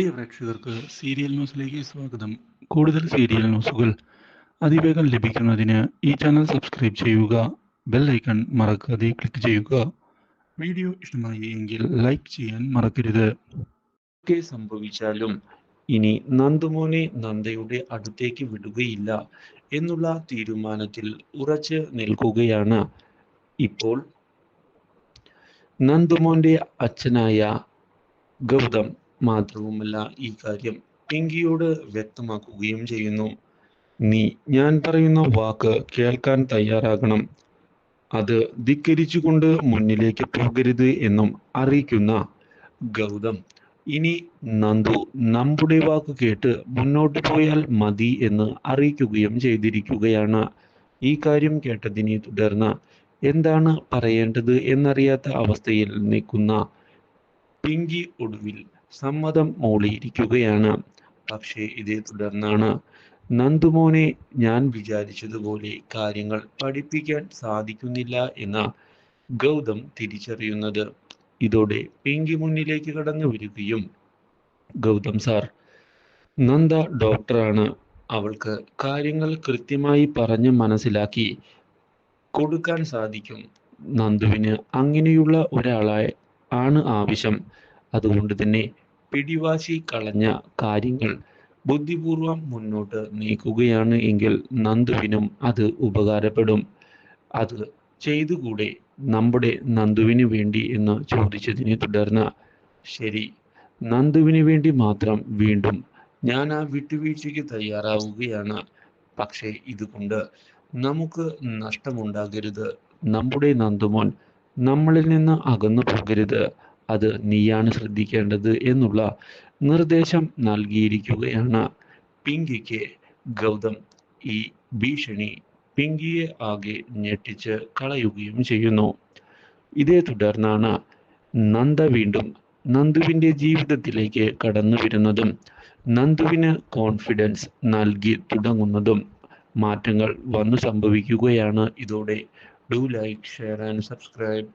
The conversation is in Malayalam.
പ്രിയ പ്രേക്ഷകർക്ക് സീരിയൽ ന്യൂസിലേക്ക് സ്വാഗതം. കൂടുതൽ സീരിയൽ ന്യൂസുകൾ അതിവേഗം ലഭിക്കുന്നതിന് ഈ ചാനൽ സബ്സ്ക്രൈബ് ചെയ്യുക ബെൽ ഐക്കൺ മറക്കാതെ ക്ലിക്ക് ചെയ്യുക. വീഡിയോ ഇഷ്ടമായി എങ്കിൽ ലൈക്ക് ചെയ്യാൻ മറക്കരുത്. ഒക്കെ സംഭവിച്ചാലും ഇനി നന്ദുമോനെ നന്ദയുടെ അടുത്തേക്ക് വിടുകയില്ല എന്നുള്ള തീരുമാനത്തിൽ ഉറച്ചു നിൽക്കുകയാണ് ഇപ്പോൾ നന്ദുമോന്റെ അച്ഛനായ ഗൗതം. മാത്രവുമല്ല ഈ കാര്യം പിങ്കിയോട് വ്യക്തമാക്കുകയും ചെയ്യുന്നു. നീ ഞാൻ പറയുന്ന വാക്ക് കേൾക്കാൻ തയ്യാറാകണം. അത് ധിക്കരിച്ചുകൊണ്ട് മുന്നിലേക്ക് പോകരുത് എന്നും അറിയിക്കുന്ന ഗൗതം. ഇനി നന്ദു നമ്മുടെ വാക്ക് കേട്ട് മുന്നോട്ട് പോയാൽ മതി എന്ന് അറിയിക്കുകയും ചെയ്തിരിക്കുകയാണ്. ഈ കാര്യം കേട്ടതിനെ തുടർന്ന് എന്താണ് പറയേണ്ടത് എന്നറിയാത്ത അവസ്ഥയിൽ നിൽക്കുന്ന പിങ്കി ഒടുവിൽ സമ്മതം മൂളിയിരിക്കുകയാണ്. പക്ഷേ ഇതേ തുടർന്നാണ്. നന്ദുമോനെ ഞാൻ വിചാരിച്ചതുപോലെ കാര്യങ്ങൾ പഠിപ്പിക്കാൻ സാധിക്കുന്നില്ല എന്ന ഗൗതം തിരിച്ചറിയുന്നത്. ഇതോടെ പിങ്കി മുന്നിലേക്ക് കടന്നു വരികയും ഗൗതം സാർ നന്ദ ഡോക്ടറാണ്. അവൾക്ക് കാര്യങ്ങൾ കൃത്യമായി പറഞ്ഞ് മനസ്സിലാക്കി കൊടുക്കാൻ സാധിക്കും. നന്ദുവിന് അങ്ങനെയുള്ള ഒരാളായി ആണ് ആവശ്യം. അതുകൊണ്ട് തന്നെ പിടിവാശി കളഞ്ഞ കാര്യങ്ങൾ ബുദ്ധിപൂർവം മുന്നോട്ട് നീക്കുകയാണ് എങ്കിൽ നന്ദുവിനും അത് ഉപകാരപ്പെടും. അത് ചെയ്തുകൂടെ നമ്മുടെ നന്ദുവിന് വേണ്ടി എന്ന് ചോദിച്ചതിനെ തുടർന്ന് ശരി നന്ദുവിന് വേണ്ടി മാത്രം വീണ്ടും ഞാൻ ആ വിട്ടുവീഴ്ചയ്ക്ക് തയ്യാറാവുകയാണ്. പക്ഷേ ഇതുകൊണ്ട് നമുക്ക് നഷ്ടമുണ്ടാകരുത്. നമ്മുടെ നന്ദുമോൻ നമ്മളിൽ നിന്ന് അകന്നു പോകരുത്. അത് നീയാണ് ശ്രദ്ധിക്കേണ്ടത് എന്നുള്ള നിർദ്ദേശം നൽകിയിരിക്കുകയാണ്. പിങ്കിക്ക് ഗൗതം ഈ ഭീഷണി പിങ്കിയെ ആകെ ഞെട്ടിച്ച് കളയുകയും ചെയ്യുന്നു. ഇതേ തുടർന്നാണ് നന്ദ വീണ്ടും നന്ദുവിന്റെ ജീവിതത്തിലേക്ക് കടന്നു വരുന്നതും നന്ദുവിന് കോൺഫിഡൻസ് നൽകി തുടങ്ങുന്നതും മാറ്റങ്ങൾ വന്നു സംഭവിക്കുകയാണ്. ഇതോടെ do like share and subscribe